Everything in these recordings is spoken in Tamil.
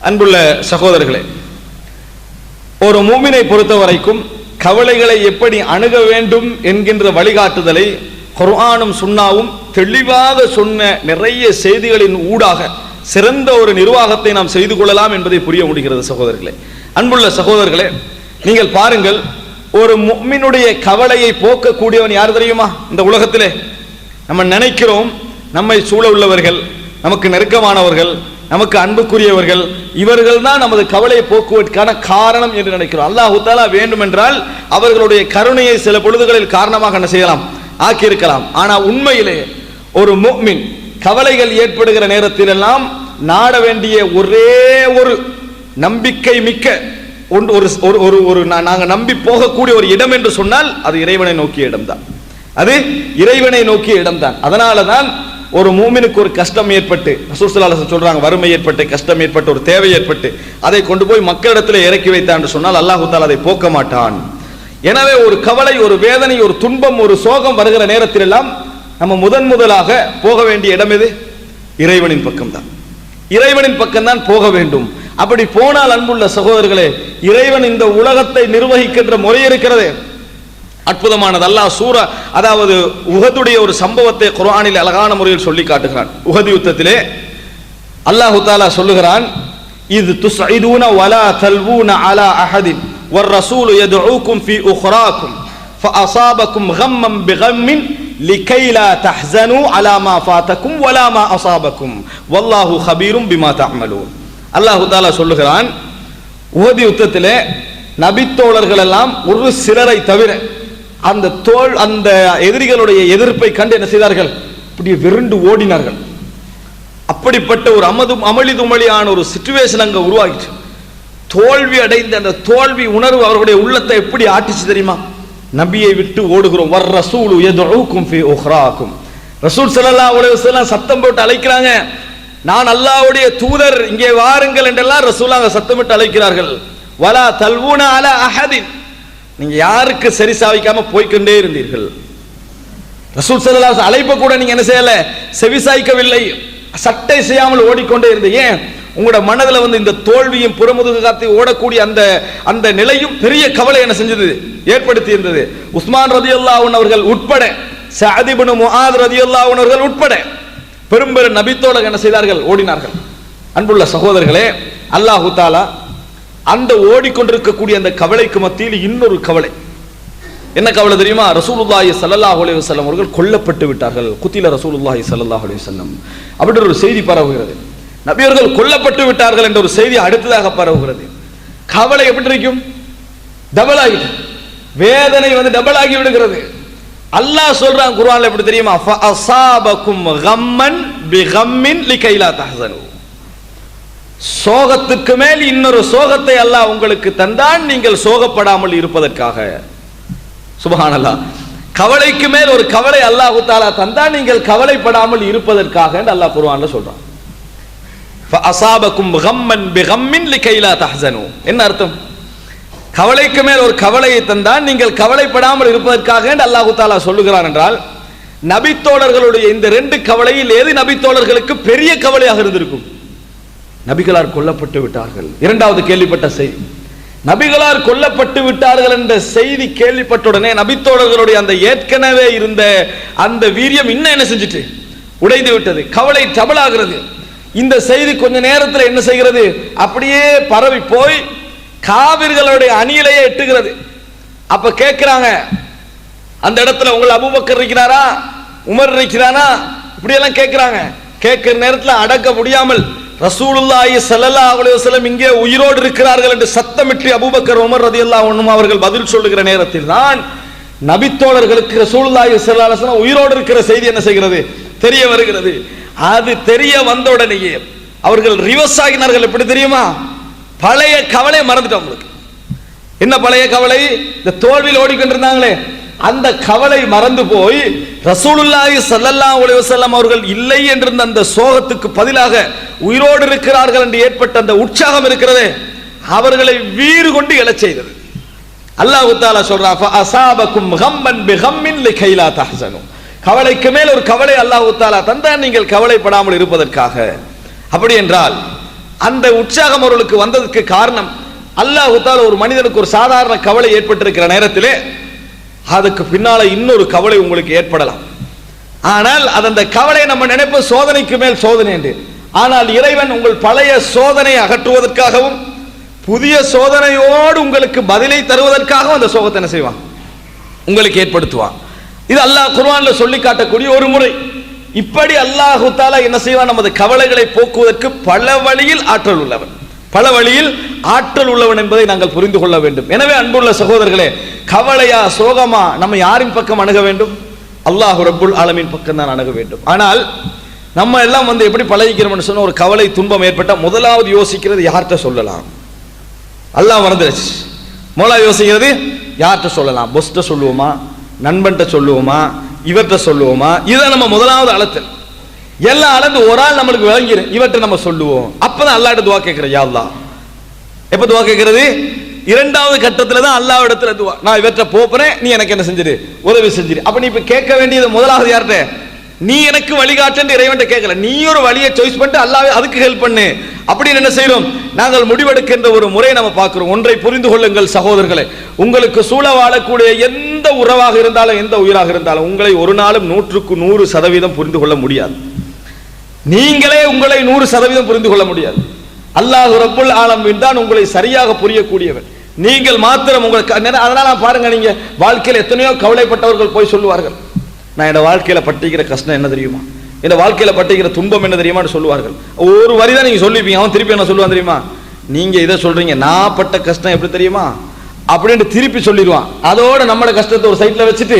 அன்புள்ள சகோதரர்களே ஒரு மூமினை பொறுத்த வரைக்கும் கவலைகளை எப்படி அணுக வேண்டும் என்கின்ற வழிகாட்டுதலை குர்ஆனும் சுன்னாவும் தெளிவாக சொன்ன நிறைய செய்திகளின் ஊடாக சிறந்த ஒரு நிர்வாகத்தை நாம் செய்து கொள்ளலாம் என்பதை புரிய முடிகிறது சகோதரர்களே. அன்புள்ள சகோதரர்களே நீங்கள் பாருங்கள் ஒரு முஃமினுடைய கவலையை போக்கக்கூடியவன் யார் தெரியுமா? இந்த உலகத்திலே நம்ம நினைக்கிறோம் நம்மை சூழ உள்ளவர்கள் நமக்கு நெருக்கமானவர்கள் நமக்கு அன்புக்குரியவர்கள் இவர்கள் தான் நமது கவலையை போக்குவதற்கான காரணம் என்று நினைக்கிறோம். அல்லாஹு தாலா வேண்டுமென்றால் அவர்களுடைய கருணையை சில பொழுதுகளில் காரணமாக என்ன செய்யலாம்? ஆக்கியிருக்கலாம். ஆனால் உண்மையிலே ஒரு முஃமின் கவலைகள் ஏற்படுகிற நேரத்திலெல்லாம் நாட வேண்டிய ஒரே ஒரு நம்பிக்கை மிக்க ஒன்று- ஒரு ஒரு ஒரு ஒரு நம்பி போகக்கூடிய ஒரு இடம் என்று சொன்னால் அது இறைவனை நோக்கிய இடம்தான். அது இறைவனை நோக்கிய இடம்தான். அதனால தான் ஒரு மூமினுக்கு ஒரு கஷ்டம் ஏற்பட்டு ரசூல் சொல்றாங்க வறுமை ஏற்பட்டு கஷ்டம் ஏற்பட்டு ஒரு தேவை ஏற்பட்டு அதை கொண்டு போய் மக்களிடத்தில் இறக்கி வைத்தான் சொன்னால் அல்லாஹு தாலா அதை போக்க மாட்டான். எனவே ஒரு கவலை ஒரு வேதனை ஒரு துன்பம் ஒரு சோகம் வருகிற நேரத்திலெல்லாம் நம்ம முதன் முதலாக போக வேண்டிய இடம் எது? இறைவனின் பக்கம்தான். இறைவனின் பக்கம்தான் போக வேண்டும். அப்படி போனால் அன்புள்ள சகோதரர்களே இறைவன் இந்த உலகத்தை நிர்வகிக்கின்ற முறை இருக்கிறதே. அற்புதமானது. அல்லாஹ் சூர அதாவது உகதுடைய ஒரு சம்பவத்தை குரானில் அழகான முறையில் சொல்லி காட்டுகிறான். உகது யுத்தத்திலே அல்லாஹு தாலா சொல்லுகிறான் இது துஸ்இதுன வலா தல்வூன அலா அஹதின் வர் ரசூலு யதுஊக்கும் ஃபீ உஹ்ராக்கும் ஃபஅசாபக்கும் கம்மம் பிகம்மின் லிகை லா தஹ்சனு அலா மா ஃபாதக்கும் வலா அசாபக்கும் வல்லாஹு ஹபீரும் பிமா தஅமலூன். அல்லாஹு தாலா சொல்லுகிறான் உஹது யுத்தத்திலே நபித்தோழர்கள் எல்லாம் ஒரு சிலரை தவிர அந்த தோல் அந்த எதிரிகளுடைய எதிர்ப்பை கண்டு என்ன செய்தார்கள்? இப்படி விருண்டு ஓடினார்கள். அப்படிப்பட்ட ஒரு அமதும் அமளிதுமளியான ஒரு சுச்சுவேஷன் அங்கே உருவாகிச்சு தோல்வி அடைந்த அந்த தோல்வி உணர்வு அவர்களுடைய உள்ளத்தை எப்படி ஆட்டிச்சு தெரியுமா? நபியை விட்டு ஓடுகிறோம். வர் ரசூல் யதுஉக்கும் ஃபீ உஹ்ராக்கும். ரசூல் ஸல்லல்லாஹு உலகம் சத்தம் போட்டு அழைக்கிறாங்க. நான் அல்லாவுடைய தூதர் இங்கே வாருங்கள் என்றெல்லாம் ரசூலாக சத்தமிட்டு அழைக்கிறார்கள். வலா தல்வூன அலா அஹதின். நீங்க யாருக்கு சரி சாவிக்காம போய்க்கொண்டே இருந்தீர்கள்? ரசூல் சல்லா அழைப்ப கூட நீங்க என்ன செய்யல? செவிசாய்க்கவில்லை சட்டை செய்யாமல் ஓடிக்கொண்டே இருந்த ஏன்? உங்களோட மனதுல வந்து இந்த தோல்வியும் புறமுதுகு காத்தி ஓடக்கூடிய அந்த அந்த நிலையும் பெரிய கவலை என்ன செஞ்சது? ஏற்படுத்தி இருந்தது. உஸ்மான் ரதியுல்லாஹு அவர்கள் உட்பட சாதிபனு முஹாத் ரதி அல்லாவுன் அவர்கள் உட்பட பெரும்பெரும் நபித்தோழர் என்ன செய்தார்கள்? ஓடினார்கள். அன்புள்ள சகோதரர்களே அல்லாஹு தாலா அந்த ஓடிக்கொண்டிருக்கக்கூடிய அந்த கவலைக்கு மத்தியில் இன்னொரு கவலை. என்ன கவலை தெரியுமா? ரசூலுல்லாஹி ஸல்லல்லாஹு அலைஹி வஸல்லம் அவர்கள் கொல்லப்பட்டு விட்டார்கள். குத்தில ரசூலுல்லாஹி ஸல்லல்லாஹு அலைஹி வஸல்லம். அப்படின்ற ஒரு செய்தி பரவுகிறது. நபியர்கள் கொல்லப்பட்டு விட்டார்கள் என்ற ஒரு செய்தி அடுத்ததாக பரவுகிறது. கவலை எப்படி இருக்கும்? டபுள் ஆகி வேதனை வந்து டபுள் ஆகி விடுகிறது. அல்லாஹ் சொல்றான் குர்ஆன்ல எப்படி தெரியுமா? ஃபஅஸாபகும் கம்மன் பிகம்மின் லிகைலா தஹ்சனு. சோகத்துக்கு மேல் இன்னொரு சோகத்தை அல்லாஹ் உங்களுக்கு தந்தான் நீங்கள் சோகப்படாமல் இருப்பதற்காக. சுபஹானல்லாஹ். கவலைக்கு மேல் ஒரு கவலை அல்லாஹு தாலா தந்தான் நீங்கள் கவலைப்படாமல் இருப்பதற்காக அல்லாஹ் குர்ஆன்ல சொல்றான். அசாபக்கும் கம்மன் பிகம்மின் லிகைலா தஹ்சனு. என்ன அர்த்தம்? கவலைக்கு மேல் ஒரு கவலையை தந்தான் நீங்கள் கவலைப்படாமல் இருப்பதற்காக அல்லாஹு தாலா சொல்லுகிறான் என்றால் நபித்தோழர்களுடைய இந்த ரெண்டு கவலையில் ஏது நபித்தோழர்களுக்கு பெரிய கவலையாக இருந்திருக்கும்? நபிகளார் கொல்லப்பட்டு விட்டார்கள். இரண்டாவது கேள்விப்பட்ட செய்தி நபிகளார் கொல்லப்பட்டு விட்டார்கள் என்ற செய்தி கேள்விப்பட்ட உடனே நபித்தோழர்களுடைய அந்த ஏற்கனவே இருந்த அந்த வீரியம் இன்னும் என்ன செஞ்சுட்டு? உடைந்து விட்டது. கவலை டபுளாகிறது இந்த செய்தி கொஞ்ச நேரத்தில் என்ன செய்கிறது? அப்படியே பரவி போய் காவிர்களுடைய அணியிலேயே எட்டுகிறது. அப்ப கேட்கிறாங்க அந்த இடத்துல உங்கள் அபுபக்கர் இருக்கிறாரா? உமர் இருக்கிறானா? இப்படியெல்லாம் கேட்கிறாங்க கேட்கிற நேரத்தில் அடக்க முடியாமல் ரசூலுல்லாஹி ஸல்லல்லாஹு அலைஹி வஸல்லம் இங்கே உயிரோடு இருக்கிறார்கள் என்று சத்தமிட்டு அபூபக்கர் உமர் ரதியல்லாஹு அன்ஹும் அவர்கள் பதில் சொல்லுகிற நேரத்தில் தான் நபித்தோழர்களுக்கு ரசூலுல்லாஹி ஸல்லல்லாஹு அலைஹி வஸல்லம் உயிரோடு இருக்கிற செய்தி என்ன செய்கிறது? தெரிய வருகிறது. அது தெரிய வந்த உடனேயே அவர்கள் ரிவர்ஸ் ஆகினார்கள். எப்படி தெரியுமா? பழைய கவலை மறந்துட்டோம் உங்களுக்கு என்ன பழைய கவலை? இந்த தோல்வியில் ஓடிக்கொண்டிருந்தாங்களே. அந்த கவலை மறந்து போய் ரசூலுல்லாஹி சல்லல்லா அலைஹி வஸல்லம் அவர்கள் இல்லை என்றிருந்த அந்த சோகத்துக்கு பதிலாக உயிரோடு இருக்கிறார்கள் என்று ஏற்பட்ட அந்த உற்சாகம் இருக்கிறதே அவர்களை வீறு கொண்டு எழச் செய்தது. அல்லாஹ் தாலா சொல்றான் ஃபஅஸாபக்கும் கம்மன் பிகம்மின் லிகைலா தஹசனும் கவலைக்கு மேல் ஒரு கவலை அல்லாஹ் தாலா தந்தான் நீங்கள் கவலைப்படாமல் இருப்பதற்காக. அப்படி என்றால் அந்த உற்சாகம் அவர்களுக்கு வந்ததுக்கு காரணம் அல்லாஹ் தால ஒரு மனிதனுக்கு ஒரு சாதாரண கவலை ஏற்பட்டிருக்கிற நேரத்திலே அதுக்கு பின்னால இன்னொரு கவலை உங்களுக்கு ஏற்படலாம். ஆனால் அந்த கவலை நம்ம நினைப்போம் சோதனைக்கு மேல் சோதனை என்று. ஆனால் இறைவன் உங்கள் பழைய சோதனை அகற்றுவதற்காகவும் புதிய சோதனையோடு உங்களுக்கு பதிலை தருவதற்காகவும் அந்த சோகத்தை என்ன செய்வான்? உங்களுக்கு ஏற்படுத்துவான். இது அல்லாஹ் குர்வான்ல சொல்லி காட்டக்கூடிய ஒரு முறை. இப்படி அல்லாஹு தாலா என்ன செய்வான்? நமது கவலைகளை போக்குவதற்கு பல வழியில் ஆற்றல் உள்ளவன். பல வழியில் ஆற்றல் உள்ளவன் என்பதை நாங்கள் புரிந்து கொள்ள வேண்டும். எனவே அன்புள்ள சகோதரர்களே கவலையா சோகமா நம்ம யாரின் பக்கம் அணுக வேண்டும்? அல்லாஹ் ரபுல் ஆலமின் பக்கம் தான் அணுக வேண்டும். ஆனால் நம்ம எல்லாம் வந்து எப்படி பழகிக்கிறோம்னு சொன்ன ஒரு கவலை துன்பம் ஏற்பட்டால் முதலாவது யோசிக்கிறது யார்கிட்ட சொல்லலாம்? அல்லாஹ் மறந்துடுச்சு மோலா யோசிக்கிறது யார்கிட்ட சொல்லலாம்? பொஸ்ட்ட சொல்லுவோமா? நண்பன்கிட்ட சொல்லுவோமா? இவர்கிட்ட சொல்லுவோமா? இதை நம்ம முதலாவது அழுத்தல். எல்லாம் அளந்து ஒரு ஆள் நம்மளுக்கு விளங்கிடும் இவற்றை நம்ம சொல்லுவோம். அப்பதான் அல்லாட்ட துவா கேட்கிறோம் யா எப்ப துவா கேட்கிறது? இரண்டாவது கட்டத்துல தான் அல்லாஹ் இடத்துல துவா. நான் இவற்றை போப்புறேன் நீ எனக்கு என்ன செஞ்சிரு? உதவி செஞ்சிரு. அப்ப நீ இப்ப கேட்க வேண்டியது முதலாவது யார்கிட்ட? நீ எனக்கு வழிகாட்டுன்னு இறைவன் கேட்கல. நீ ஒரு வழியை சாய்ஸ் பண்ணிட்டு அல்லாவே அதுக்கு ஹெல்ப் பண்ணு. அப்படின்னு என்ன செய்யறோம் நாங்கள் முடிவெடுக்கின்ற ஒரு முறை நம்ம பார்க்கிறோம். ஒன்றை புரிந்து கொள்ளுங்கள் சகோதரர்களே. உங்களுக்கு சூழ வாழக்கூடிய எந்த உறவாக இருந்தாலும் எந்த உயிராக இருந்தாலும் உங்களை ஒரு நாளும் நூற்றுக்கு நூறு சதவீதம் புரிந்து கொள்ள முடியாது. நீங்களே உங்களை நூறு சதவீதம் புரிந்து கொள்ள முடியாது. அல்லாஹ் ரப்புல் ஆலமின் தான் உங்களை சரியாக புரியக்கூடியவன். நீங்கள் மாத்திரம் உங்களுக்கு அதனால பாருங்க நீங்க வாழ்க்கையில் எத்தனையோ கவலைப்பட்டவர்கள் போய் சொல்லுவார்கள். நான் என்னோட வாழ்க்கையில பட்டிக்கிற கஷ்டம் என்ன தெரியுமா? இந்த வாழ்க்கையில பட்டிக்கிற துன்பம் என்ன தெரியுமான்னு சொல்லுவார்கள். ஒரு வரி தான் நீங்க சொல்லிப்பீங்க அவன் திருப்பி என்ன சொல்லுவான் தெரியுமா? நீங்க இதை சொல்றீங்க நான் பட்ட கஷ்டம் எப்படி தெரியுமா? அப்படின்ட்டு திருப்பி சொல்லிடுவான். அதோட நம்மளோட கஷ்டத்தை ஒரு சைட்ல வச்சுட்டு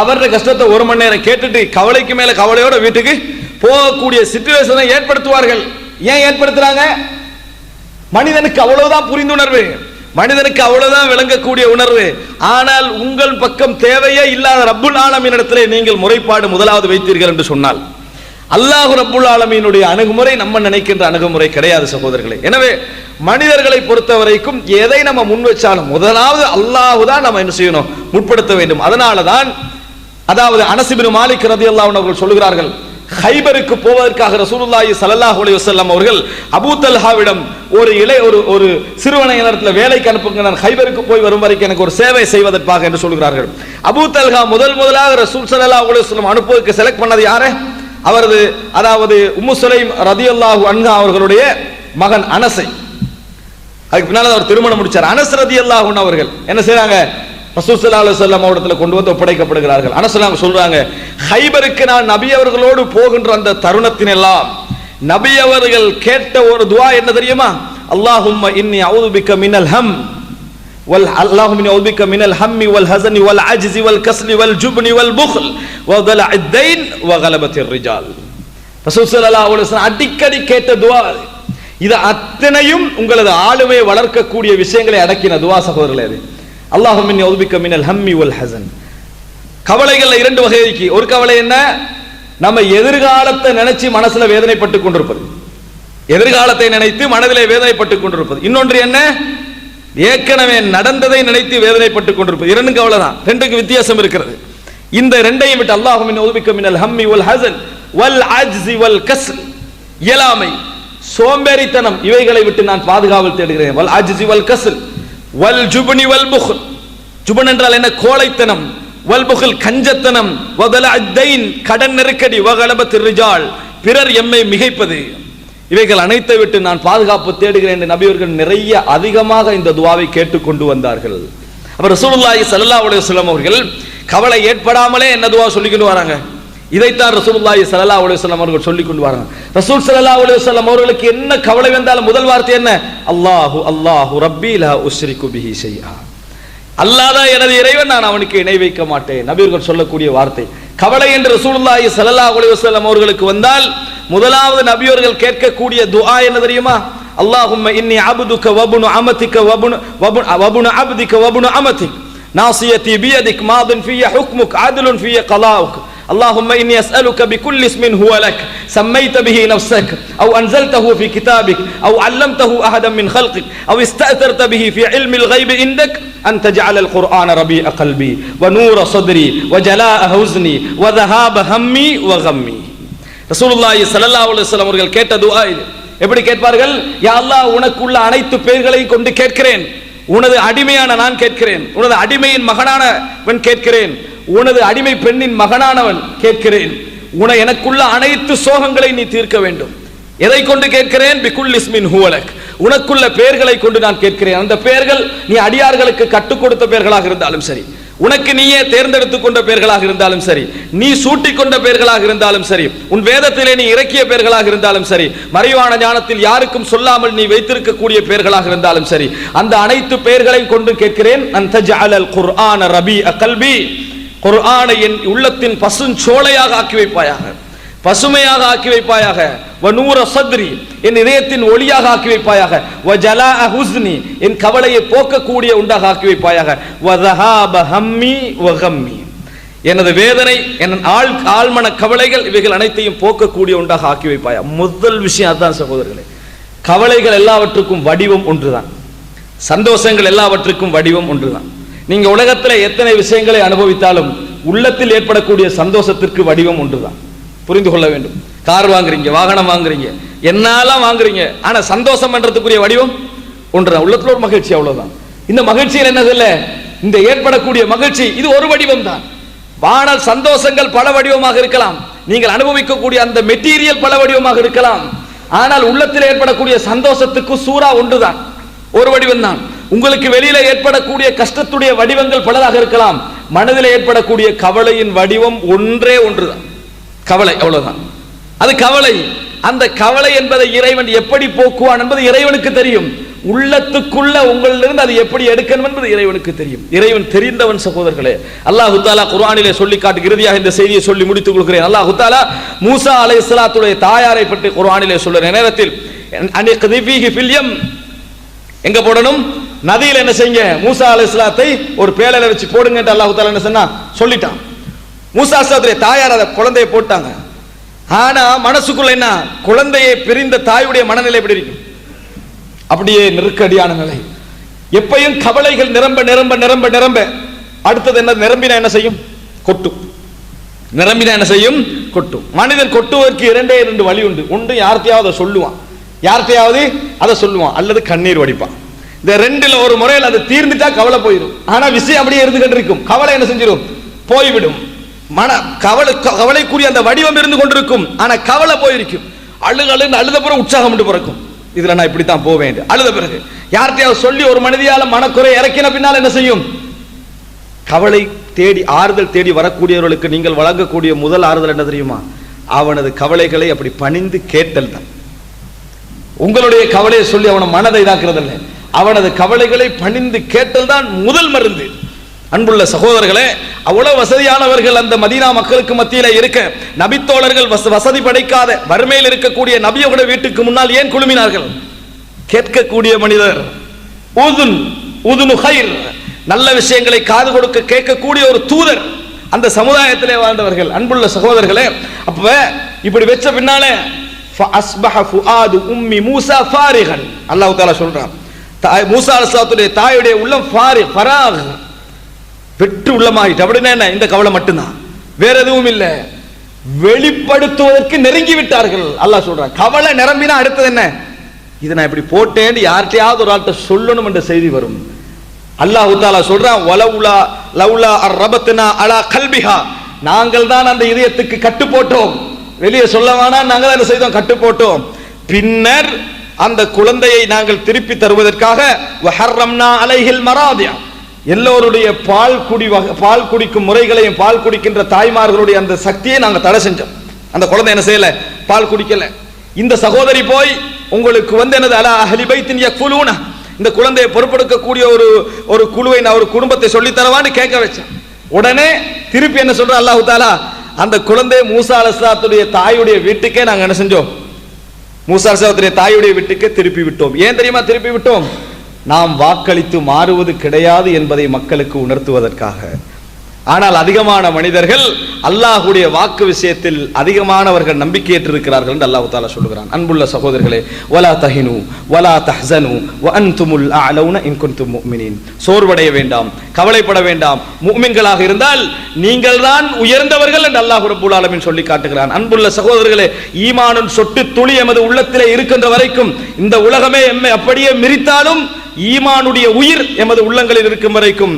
அவரோட கஷ்டத்தை ஒரு மணி நேரம் கேட்டுட்டு கவலைக்கு மேல கவலையோட வீட்டுக்கு போகக்கூடிய சிச்சுவேஷனை ஏற்படுத்துவார்கள். ஏன் ஏற்படுத்துறாங்க? மனிதனுக்கு அவ்வளவுதான் புரிந்துணர்வு. மனிதனுக்கு அவ்வளவுதான் விளங்கக்கூடிய உணர்வு. ஆனால் உங்கள் பக்கம் தேவையே இல்லாத ரப்புல் ஆலமீன் நீங்கள் முறைப்பாடு முதலாவது வைத்தீர்கள் என்று சொன்னால் அல்லாஹ் ரப்புல் ஆலமீனுடைய அணுகுமுறை நம்ம நினைக்கின்ற அணுகுமுறை கிடையாது சகோதரர்களே. எனவே மனிதர்களை பொறுத்த வரைக்கும் எதை நம்ம முன் வச்சாலும் முதலாவது அல்லாஹு தான் நம்ம என்ன செய்யணும்? முற்படுத்த வேண்டும். அதனால தான் அதாவது அனசிபின் மாலிக் ரதி அவர்கள் சொல்லுகிறார்கள் ஹைபருக்கு போவதற்காக ரசூலுல்லாஹி சல்லல்லாஹு அலைஹி வஸல்லம் அவர்கள் அபூ தல்ஹாவிடம் ஒரு இளை ஒரு ஒரு சிறுவனை நேரத்தில் வேலைக்கு அனுப்புங்க நான் ஹைபருக்கு போய் வரும் வரைக்கும் எனக்கு ஒரு சேவை செய்வதற்காக என்று சொல்கிறார்கள். அபூ தல்ஹா முதல் முதலாக ரசூல் சல்லல்லாஹு அலைஹி வஸல்லம் அனுப்புவதற்கு செலக்ட் பண்ணது யாரு? அவரது அதாவது உம்மு சுலைம் ரதியல்லாஹு அன்ஹா அவர்களுடைய மகன் அனசை. அதுக்கு பின்னால் அவர் திருமணம் முடிச்சார். அனஸ் ரதியல்லாஹு அவர்கள். என்ன செய்றாங்க? ரசூல் ஸல்லல்லாஹு அலைஹி வஸல்லம் அவரிடத்துல கொண்டு வந்து ஒப்படைக்கப்படுகிறார்கள் அனசலாம் சொல்றாங்க ஹைபருக்கு நான் நபி அவர்களோடு போகின்ற அந்த தருணத்தின் எல்லாம் நபி அவர்கள் கேட்ட ஒரு துவா என்ன தெரியுமா அல்லாஹும்ம இன்னி அவுது பிக்க மினல் ஹம் வல் اللهم اني اعوذ بك من الهم والحزن والعجز والكسل والجبن والبخل وضلع الدين وغلبة الرجال ரசூல் ஸல்லல்லாஹு அலைஹி வஸல்லம் அடிக்கடி கேட்ட துவா அது. இது அத்தனையும் உங்களது ஆளுமையை வளர்க்கக்கூடிய விஷயங்களை அடக்கின துவா சகோதரர்களே அல்லாஹுமின் அல்லாஹும் மினல் ஹம்மி உல் ஹசன். கவலைகள்ல இரண்டு வகைக்கு ஒரு கவலை என்ன? நம்ம எதிர்காலத்தை நினைச்சு மனசுல வேதனைப்பட்டு கொண்டிருப்பது. எதிர்காலத்தை நினைத்து மனதிலே வேதனைப்பட்டு கொண்டிருப்பது. இன்னொன்று என்ன? ஏற்கனவே நடந்ததை நினைத்து வேதனைப்பட்டு கொண்டிருப்பது. இரண்டும் கவலை தான். ரெண்டுக்கு வித்தியாசம் இருக்கிறது. இந்த ரெண்டையும் விட்டு அல்லாஹுமின் மின் மினல் ஹம்மி உல் ஹசன் வல் அஜ்ஸி வல் கஸ்ல். இயலாமை சோம்பேறித்தனம் இவைகளை விட்டு நான் பாதுகாவல் தேடுகிறேன். வல் அஜ்ஸி வல் கஸ்ல். வல் ஜுபுனி வல் புகுல் ஜுபன் என்றால் என்ன? கோழைத்தனம். வல் கஞ்சத்தனம். வதல அத்தைன் கடன் நெருக்கடி. வகலப ரிஜால் பிறர் எம்மை மிகைப்பது. இவைகள் அனைத்தை விட்டு நான் பாதுகாப்பு தேடுகிறேன் என்று நபியவர்கள் நிறைய அதிகமாக இந்த துவாவை கேட்டு கொண்டு வந்தார்கள். அப்ப ரசூலுல்லாஹி ஸல்லல்லாஹு அலைஹி வஸல்லம் அவர்கள் கவலை ஏற்படாமலே என்ன துவா சொல்லிக்கிட்டு வராங்க? இதைத்தான் ரசூலுல்லாஹி ஸல்லல்லாஹு அலைஹி வஸல்லம் அவர்கள் சொல்லி கொண்டு வராங்க ரசூல் ஸல்லல்லாஹு அலைஹி வஸல்லம் அவர்களுக்கு என்ன கவலை வந்தாலும் முதல் வார்த்தை என்ன? அல்லாஹு அல்லாஹு ரப்பி லா உஸ்ரிகு பிஹி ஷைஆ. எனது இறைவன் நான் அவனுக்கு இணை வைக்க மாட்டேன். நபியர்கள் சொல்லக்கூடிய வார்த்தை. கவலை என்று ரசூலுல்லாஹி ஸல்லல்லாஹு அலைஹி வஸல்லம் அவர்களுக்கு வந்தால் முதலாவது நபியர்கள் கேட்கக்கூடிய துஆ என்ன தெரியுமா? அல்லாஹும்ம இன்னி அபுதுக்க வபுனு அமதிக வபுனு வபுனு வபுனு அப்திக வபுனு அமதிக். நாசியதி பியதிக் மாதுன் ஃபிய ஹுக்முக் ஆதிலுன் ஃபிய கலாவுக். اللهم إني أسألك بكل اسم هو لك سميت به نفسك أو أنزلته في كتابك أو علمته أحدا من خلقك أو استأثرت به في علم الغيب عندك أن تجعل القرآن ربيع قلبي ونور صدري وجلاء حزني وذهاب همي وغمي رسول الله صلى الله عليه وسلم அவர்கள் கேட்ட துஆ இது எப்படி கேட்பார்கள் யா அல்லாஹ் உனக்குள்ள அனைத்து பெயர்களையும் கொண்டு கேட்கிறேன் உனது அடிமையான நான் கேட்கிறேன் உனது அடிமையின் மகனானவன் கேட்கிறேன் உனது அடிமை பெண்ணின் மகனானவன் கேட்கிறேன். உன எனக்குள்ள அனைத்து சோகங்களை நீ தீர்க்க வேண்டும். எதை கொண்டு கேட்கிறேன்? பிகுல் இஸ்மின் ஹுவலக். உனக்குள்ள பெயர்களை கொண்டு நான் கேட்கிறேன். அந்த பெயர்கள் நீ அடியார்களுக்கு கற்றுக் கொடுத்த பெயர்களாக இருந்தாலும் சரி. உனக்கு நீயே தேர்ந்தெடுத்து கொண்ட பெயர்களாக இருந்தாலும் சரி. நீ சூட்டி கொண்ட பெயர்களாக இருந்தாலும் சரி. உன் வேதத்திலே நீ இறக்கிய பெயர்களாக இருந்தாலும் சரி. மறைவான ஞானத்தில் யாருக்கும் சொல்லாமல் நீ வைத்திருக்கக்கூடிய பெயர்களாக இருந்தாலும் சரி. அந்த அனைத்து பெயர்களையும் கொண்டு கேட்கிறேன். அந்த ஜஅலல் குர்ஆன ரபி அகல்பி குர்ஆனை என் உள்ளத்தின் பசுஞ்சோலையாக ஆக்கி வைப்பாயாக. பசுமையாக ஆக்கி வைப்பாயாக. வனூர சத்ரி என் இதயத்தின் ஒளியாக ஆக்கி வைப்பாயாக. வ ஜலா ஹுஸ்னி என் கவலையை போக்கக்கூடிய உண்டாக ஆக்கி வைப்பாயாக. வ தஹாப ஹம்மி வ ஹம்மி எனது வேதனை என் ஆள் ஆழ்மன கவலைகள் இவைகள் அனைத்தையும் போக்கக்கூடிய உண்டாக ஆக்கி வைப்பாயா முதல் விஷயம் அதுதான் சகோதரர்களே. கவலைகள் எல்லாவற்றுக்கும் வடிவம் ஒன்றுதான். சந்தோஷங்கள் எல்லாவற்றுக்கும் வடிவம் ஒன்றுதான். நீங்க உலகத்துல எத்தனை விஷயங்களை அனுபவித்தாலும் உள்ளத்தில் ஏற்படக்கூடிய சந்தோஷத்திற்கு வடிவம் ஒன்றுதான். புரிந்து கொள்ள வேண்டும். கார் வாங்குறீங்க வாகனம் வாங்குறீங்க என்னெல்லாம் வாங்குறீங்க ஆனா சந்தோஷம் பண்றதுக்குரிய வடிவம் ஒன்றுதான் உள்ளத்துல ஒரு மகிழ்ச்சி அவ்வளவுதான். இந்த மகிழ்ச்சியில் என்னது இல்ல இந்த ஏற்படக்கூடிய மகிழ்ச்சி இது ஒரு வடிவம் தான் வானல் சந்தோஷங்கள் பல வடிவமாக இருக்கலாம். நீங்கள் அனுபவிக்கக்கூடிய அந்த மெட்டீரியல் பல வடிவமாக இருக்கலாம். ஆனால் உள்ளத்தில் ஏற்படக்கூடிய சந்தோஷத்துக்கு சூறா ஒன்றுதான். ஒரு வடிவம் தான் உங்களுக்கு வெளியில ஏற்படக்கூடிய கஷ்டத்துடைய வடிவங்கள் பலதாக இருக்கலாம். மனதில் ஏற்படக்கூடிய கவலையின் வடிவம் ஒன்றே ஒன்றுதான். கவலை அவ்வளவுதான். அது கவலை. அந்த கவலை என்பதை இறைவன் எப்படி போக்குவான் என்பது இறைவனுக்கு தெரியும். உள்ளத்துக்குள்ள உங்களிலிருந்து அது எப்படி எடுக்கணும் என்பது இறைவனுக்கு தெரியும். இறைவன் தெரிந்தவன் சகோதரர்களே. அல்லாஹு தாலா குர்ஆனிலே சொல்லி காட்டு இறுதியாக இந்த செய்தியை சொல்லி முடித்துக் கொள்கிறேன். அல்லாஹு தாலா மூசா அலைஹிஸ்ஸலாத்துடைய தாயாரை பற்றி குர்ஆனிலே சொல்லுற நேரத்தில் அன்னிக்திஃபீஹி எங்க போடணும்? நதியில் என்ன செய்யுங்க? மூசா அலைஹிஸ்ஸலாத்தை ஒரு பேலையில வச்சு போடுங்கன்ட்டு அல்லாஹு தாலா என்ன சொன்னா சொல்லிட்டான். மூசா அலைஹிஸ்ஸலாத்துடைய தாயார் அதை குழந்தையை போட்டாங்க. ஆனா மனசுக்குள்ள என்ன? குழந்தையை பிரிந்த தாயுடைய மனநிலை எப்படி இருக்கும்? அப்படியே நெருக்கடியான நிலை. எப்பையும் கவலைகள் நிரம்ப நிரம்ப நிரம்ப நிரம்ப. அடுத்தது என்ன? நிரம்பினா என்ன செய்யும்? கொட்டும். நிரம்பினா என்ன செய்யும்? கொட்டும். மனிதன் கொட்டுவதற்கு இரண்டே இரண்டு வழி உண்டு. ஒன்று யார்கிட்டயாவது அதை சொல்லுவான். யார்த்தையாவது அதை சொல்லுவான். அல்லது கண்ணீர் வடிப்பான். இந்த ரெண்டுல ஒரு முறையில் அது தீர்ந்துட்டா கவலை போயிடும் ஆனா விஷயம் அப்படியே இருந்துகிட்டு இருக்கும். கவலை என்ன செஞ்சிடும் போய்விடும். மன கவலை கவலைக்குரிய அந்த வடிவம் இருந்து கொண்டிருக்கும். ஆனா கவலை போயிருக்கும். அழுகு அழுது அழுத பிறகு உற்சாகம் பிறக்கும். இதுல நான் இப்படித்தான் போவேன் அழுத பிறகு. யார்கிட்டயாவது சொல்லி ஒரு மனிதியால மனக்குறை இறக்கின பின்னால் என்ன செய்யும்? கவலை தேடி ஆறுதல் தேடி வரக்கூடியவர்களுக்கு நீங்கள் வழங்கக்கூடிய முதல் ஆறுதல் என்ன தெரியுமா? அவனது கவலைகளை அப்படி பணிந்து கேட்டல் தான். உங்களுடைய கவலையை சொல்லி அவன மனதை இதாக்குறதில்லை. அவனது கவலைகளை பணிந்து கேட்டல்தான் முதல் மருந்து. அன்புள்ள சகோதரர்களே அவ்வளவு வசதியானவர்கள் அந்த மதீனா மக்களுக்கு மத்தியில் இருக்க நபித்தோழர்கள் வசதி படைக்காத வறுமையில் இருக்கக்கூடிய நபியோட வீட்டுக்கு முன்னால் ஏன் குழுமினார்கள்? கேட்கக்கூடிய மனிதர் ஊதுன் ஊதுனு நல்ல விஷயங்களை காது கொடுக்க கேட்கக்கூடிய ஒரு தூதர் அந்த சமுதாயத்திலே வாழ்ந்தவர்கள். அன்புள்ள சகோதரர்களே அப்ப இப்படி வச்ச பின்னாலே அஸ்பஹ ஃபுஆது உம்மி மூசா ஃபாரிகன் அல்லாஹ் சொல்றான் தாய் மூசா அலசாத்துடைய தாயுடைய உள்ளம் ஃபாரி ஃபராக் பெற்று உள்ளமாயிட்டு அப்படின்னா என்ன இந்த கவலை மட்டும்தான். வேற எதுவும் இல்லை. வெளிப்படுத்துவதற்கு நெருங்கி விட்டார்கள் அல்லாஹ் சொல்றான். கவலை நிரம்பினா அடுத்தது என்ன? இதை நான் இப்படி போட்டேன்னு யார்கிட்டயாவது ஒரு ஆள்கிட்ட சொல்லணும் என்ற செய்தி வரும். அல்லாஹ் தாலா சொல்றான் வலவுலா லவுலா அர் ரபத்துனா அலா கல்பிஹா. நாங்கள் தான் அந்த இதயத்துக்கு கட்டு போட்டோம் வெளியே சொல்ல வேணாம் நாங்கள் தான் என்ன செய்தோம்? கட்டு போட்டோம் பின்னர் அந்த குழந்தையை நாங்கள் திருப்பி தருவதற்காக வஹர்ரம்னா மராதியா எல்லோருடைய பால் குடி பால் குடிக்கும் முறைகளையும் பால் குடிக்கின்ற தாய்மார்களுடைய அந்த சக்தியை நாங்கள் தடை செஞ்சோம். அந்த குழந்தை என்ன செய்யல? பால் குடிக்கல. இந்த சகோதரி போய் உங்களுக்கு வந்து என்னது அலா அஹலி பைத்தின் குழுனா இந்த குழந்தையை பொறுப்பெடுக்கக்கூடிய ஒரு ஒரு குழுவை நான் ஒரு குடும்பத்தை சொல்லி தரவான்னு கேட்க வச்சேன். உடனே திருப்பி என்ன சொல்ற? அல்லாஹு தாலா அந்த குழந்தையை மூசா அலஸ்லாத்துடைய தாயுடைய வீட்டுக்கே நாங்கள் என்ன செஞ்சோம்? மூசா அலைஹிஸ்ஸலாத்துடைய தாயுடைய வீட்டுக்கு திருப்பி விட்டோம் ஏன் தெரியுமா திருப்பி விட்டோம் நாம் வாக்களித்து மாறுவது கிடையாது என்பதை மக்களுக்கு உணர்த்துவதற்காக. ஆனால் அதிகமான மனிதர்கள் அல்லாஹுடைய வாக்கு விஷயத்தில் அதிகமானவர்கள் நம்பிக்கையற்றிருக்கிறார்கள் என்று அல்லாஹ் தாலா சொல்லுகிறான். அன்புள்ள சகோதரர்களே வலா தஹினு வலா தஹனு வ அன்துமுல் அலௌன இன் குன்தும் சோர்வடைய வேண்டாம் கவலைப்பட வேண்டாம். முக்மின்களாக இருந்தால் நீங்கள் தான் உயர்ந்தவர்கள் என்று அல்லாஹ் ரபுல் ஆலமின் சொல்லி காட்டுகிறான். அன்புள்ள சகோதரர்களே ஈமானும் சொட்டு துளி எமது உள்ளத்திலே இருக்கின்ற வரைக்கும் இந்த உலகமே எம்மை அப்படியே மிரித்தாலும் ஈமானுடைய உயிர் எமது உள்ளங்களில் இருக்கும் வரைக்கும்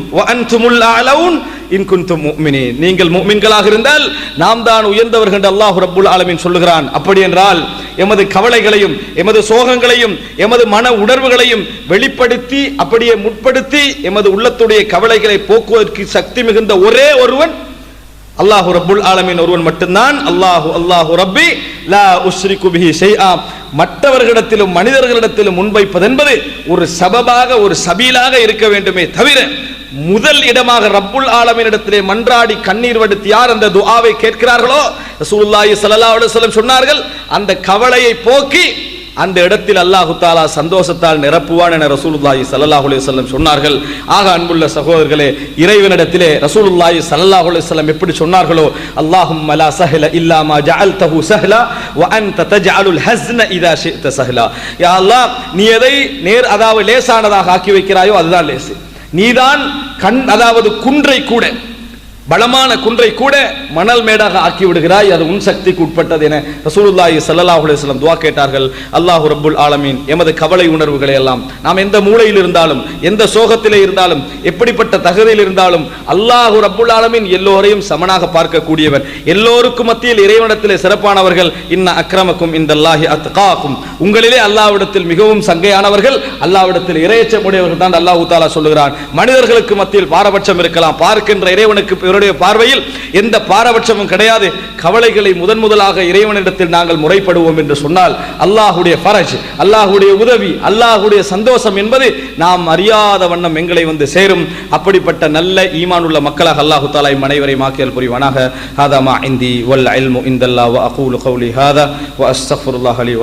வ அன்துமுல் நீங்கள் முக்மின்களாக இருந்தால் நாம் தான் உயர்ந்தவர்கள் என்று அல்லாஹ் ரப்புல் ஆலமீன் சொல்லுகிறான். அப்படி என்றால் எமது கவலைகளையும் எமது சோகங்களையும் எமது மன உணர்வுகளையும் வெளிப்படுத்தி அப்படியே முற்படுத்தி எமது உள்ளத்துடைய கவலைகளை போக்குவதற்கு சக்தி மிகுந்த ஒரே ஒருவன் அல்லாஹு ரப்புல் ஆலமீன். ஒருவன் மட்டும்தான். அல்லாஹு அல்லாஹு ரப்பி. லா உஸ்ரிக்கு பிஹி ஷைஆ. மற்றவர்களிடத்திலும் மனிதர்களிடத்திலும் முன்வைப்பது என்பது ஒரு சபபாக ஒரு சபீலாக இருக்க வேண்டுமே தவிர முதல் இடமாக ரப்புல் ஆலமினிடத்திலே மன்றாடி கண்ணீர் வடித்து யார் அந்த துஆவை கேட்கிறார்களோ? ரசூலுல்லாஹி ஸல்லல்லாஹு அலைஹி வஸல்லம் சொன்னார்கள் அந்த கவலையை போக்கி அந்த இடத்தில் அல்லாஹு தாலா சந்தோஷத்தால் நிரப்புவான் என ரசூலுல்லாஹி சல்லாஹ் அலுவலம் சொன்னார்கள். ஆக அன்புள்ள சகோதரர்களே இறைவனிடத்திலே ரசூலுல்லாஹி சல்லாஹ் அலுவலம் எப்படி சொன்னார்களோ அல்லாஹும் மலா சஹல இல்லா மா ஜஅல்தஹு சஹலா வ அன்த தஜஅலுல் ஹஸ்ன இதா ஷித்த சஹலா. யா அல்லாஹ் நீ எதை நேர் அதாவது லேசானதாக ஆக்கி வைக்கிறாயோ அதுதான் லேசு. நீதான் கண் அதாவது குன்றை கூட பலமான குன்றை கூட மணல் மேடாக ஆக்கி விடுகிறாய். அது உன் சக்திக்கு உட்பட்டது என ரசூலுல்லாஹி சல்லாஹ் அலுவலம் துவா கேட்டார்கள். அல்லாஹ் ரபுல் ஆலமீன். எமது கவலை உணர்வுகளை எல்லாம் நாம் எந்த மூலையில் இருந்தாலும் எந்த சோகத்திலே இருந்தாலும் எப்படிப்பட்ட தகுதியில் இருந்தாலும் அல்லாஹு ரபுல் ஆலமீன் எல்லோரையும் சமனாக பார்க்கக்கூடியவன் எல்லோருக்கும் மத்தியில் இறைவனத்திலே சிறப்பானவர்கள் இன்ன அக்ரமக்கும் இந்தல்லாஹி அத்காக்கும். உங்களிலே அல்லாவிடத்தில் மிகவும் சங்கையானவர்கள் அல்லாஹ்விடத்தில் இறையச்சமுடையவர்கள் தான் அல்லாஹ் தாலா சொல்லுகிறான். மனிதர்களுக்கு மத்தியில் பாரபட்சம் இருக்கலாம். பார்க்கின்ற இறைவனுக்கு இவருடைய பார்வையில் எந்த பாரபட்சமும் கிடையாது. கவலைகளை முதன் முதலாக இறைவனிடத்தில் நாங்கள் முறைப்படுவோம் என்று சொன்னால் அல்லாஹுடைய ஃபரஜ் அல்லாஹுடைய உதவி அல்லாஹுடைய சந்தோஷம் என்பது நாம் அறியாத வண்ணம் எங்களை வந்து சேரும். அப்படிப்பட்ட நல்ல ஈமான் உள்ள மக்களாக அல்லாஹு தாலா இம் மாக்கியல் புரிவானாக. ஹாதா மா இந்தி வல் அல்மு இந்தல்லா வ அகூலு கௌலி ஹாதா வ அஸ்தக்ஃபிருல்லாஹ் லி